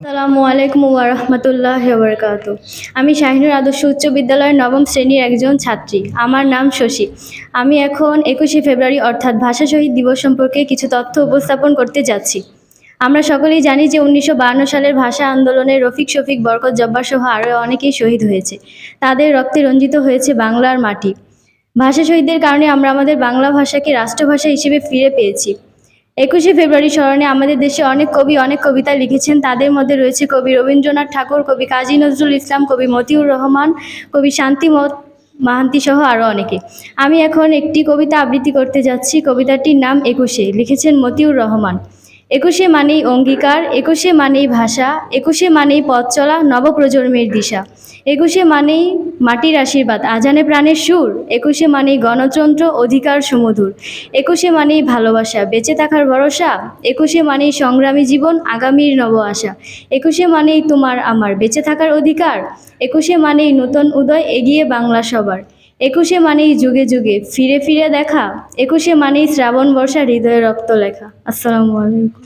আসসালামু আলাইকুম ওয়া রাহমাতুল্লাহি ওয়া বারাকাতু আমি শাহিনুর আদর্শ উচ্চ বিদ্যালয়ের নবম শ্রেণির একজন ছাত্রী। আমার নাম শশী। আমি এখন একুশে ফেব্রুয়ারি, অর্থাৎ ভাষা শহীদ দিবস সম্পর্কে কিছু তথ্য উপস্থাপন করতে যাচ্ছি। আমরা সকলেই জানি যে উনিশশো বায়ান্ন সালের ভাষা আন্দোলনে রফিক শফিক, বরকত জব্বার সহ আরও অনেকেই শহীদ হয়েছে। তাদের রক্তে রঞ্জিত হয়েছে বাংলার মাটি। ভাষা শহীদদের কারণে আমরা আমাদের বাংলা ভাষাকে রাষ্ট্রভাষা হিসেবে ফিরে পেয়েছি। একুশে ফেব্রুয়ারি স্মরণে আমাদের দেশে অনেক কবি, অনেক কবিতা লিখেছেন। তাদের মধ্যে রয়েছে কবি রবীন্দ্রনাথ ঠাকুর, কবি কাজী নজরুল ইসলাম, কবি মতিউর রহমান, কবি শান্তিমত মাহান্তি সহ আরও অনেকে। আমি এখন একটি কবিতা আবৃত্তি করতে যাচ্ছি। কবিতাটির নাম একুশে। লিখেছেন মতিউর রহমান। একুশে মানেই অঙ্গীকার, একুশে মানেই ভাষা, একুশে মানেই পথ চলা, নবপ্রজন্মের দিশা। একুশে মানেই মাটির আশীর্বাদ, আজানে প্রাণের সুর, একুশে মানেই গণতন্ত্র, অধিকার সুমধুর। একুশে মানেই ভালোবাসা, বেঁচে থাকার ভরসা। একুশে মানেই সংগ্রামী জীবন, আগামীর নব আশা। একুশে মানেই তোমার আমার, বেঁচে থাকার অধিকার। একুশে মানেই নূতন উদয়, এগিয়ে বাংলা সবার। একুশে মানেই যুগে যুগে ফিরে ফিরে দেখা। একুশে মানেই শ্রাবণ বর্ষা, হৃদয়ে রক্ত লেখা। আসসালামু আলাইকুম।